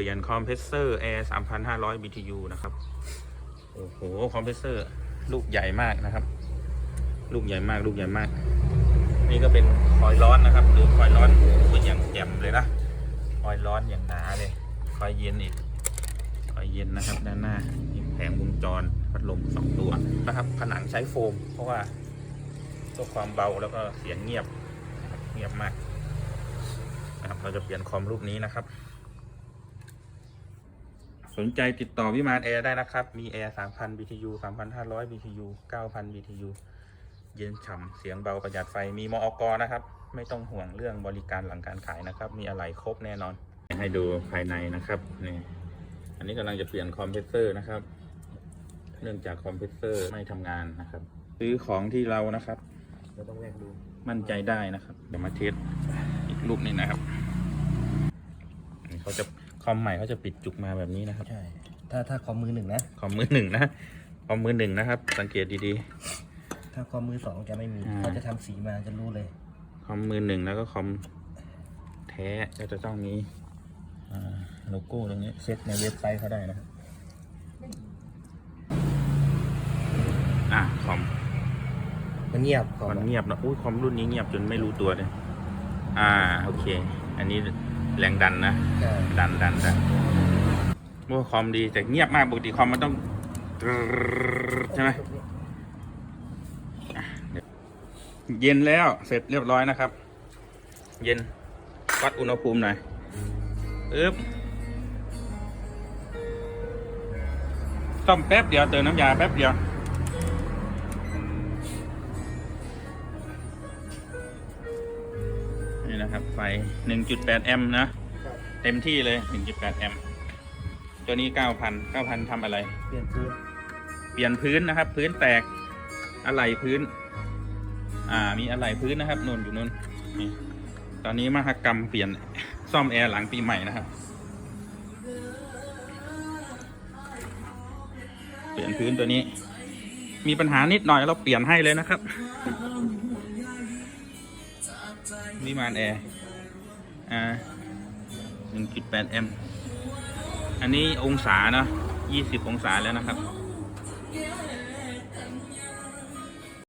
ปลี่ยนคอมเพรสเซอร์แอร์3,500 BTU นะครับ โอ้โห คอมเพรสเซอร์ลูกใหญ่มากนะครับ ลูกใหญ่มาก ลูกใหญ่มาก นี่ก็เป็นคอยล์ร้อนนะครับดูคอยล์ร้อนเป็นอย่างแจ่มเลยนะ คอยล์ร้อนอย่างหนาเลย คอยเย็นอีก คอยเย็นนะครับ ด้านหน้ามีแผงวงจรพัดลมสองตัวนะครับ ผนังใช้โฟม เพราะว่าเพื่อความเบาแล้วก็เสียงเงียบ เงียบมากนะครับเราจะเปลี่ยนคอมรูปนี้นะครับ สนใจติดต่อวิมานแอร์ได้นะครับ มีแอร์3,000 BTU 3,500 BTU 9,000 BTU เย็นฉ่ำเสียงเบาประหยัดไฟ มีมอกนะครับ ไม่ต้องห่วงเรื่องบริการหลังการขายนะครับ มีอะไรครบแน่นอน ให้ดูภายในนะครับ นี่ อันนี้กำลังจะเปลี่ยนคอมเพรสเซอร์นะครับ เนื่องจากคอมเพรสเซอร์ไม่ทำงานนะครับ ซื้อของที่เรานะครับเราต้องแลกดู มั่นใจได้นะครับ เดี๋ยวมาเทสอีกลูกนึงนะครับ เขาจะ คอมใหม่เขาจะปิดจุกมาแบบนี้นะครับ ใช่ ถ้าถ้าคอมมือหนึ่งนะ คอมมือหนึ่งนะคอมมือหนึ่งนะครับ สังเกตดีถ้าคอมมือสองจะไม่มีอ่าเขาจะทำสีมาจะรู้เลย ๆ คอมมือหนึ่งแล้วก็คอมแท้ก็จะต้องมีอ่าโลโก้ตรงนี้เซ็ตในเว็บไซต์เขาได้นะครับอะคอม มันเงียบคอมมันเงียบนะอุ้ยคอมรุ่นนี้เงียบจนไม่รู้ตัวเลย อ่า โอเค อันนี้ แรงดันนะใช่ดันดันดันโอ้คอมดีแต่เงียบมากปกติคอมมันต้องใช่ไหมอะเดี๋ยวเย็นแล้วเสร็จเรียบร้อยนะครับ เย็นวัดอุณหภูมิหน่อยอึ๊บต้มแป๊บเดียวเติมน้ำยาแป๊บเดียว นี่นะครับ ไฟ 1.8 แอมป์นะ เต็มที่เลย 1.8 แอมป์ ตัวนี้ 9,000 9,000ทำอะไร เปลี่ยนพื้น เปลี่ยนพื้นนะครับ พื้นแตก อะไหล่พื้น อ่า มีอะไหล่พื้นนะครับนู่นอยู่นู่นนี่ ตอนนี้มหกรรมเปลี่ยนซ่อมแอร์หลังปีใหม่นะครับ เปลี่ยนพื้นตัวนี้ มีปัญหานิดหน่อยเราเปลี่ยนให้เลยนะครับ วิมานแอร์อ่า1.8แอมป์อันนี้องศาเนาะ20องศาแล้วนะครับ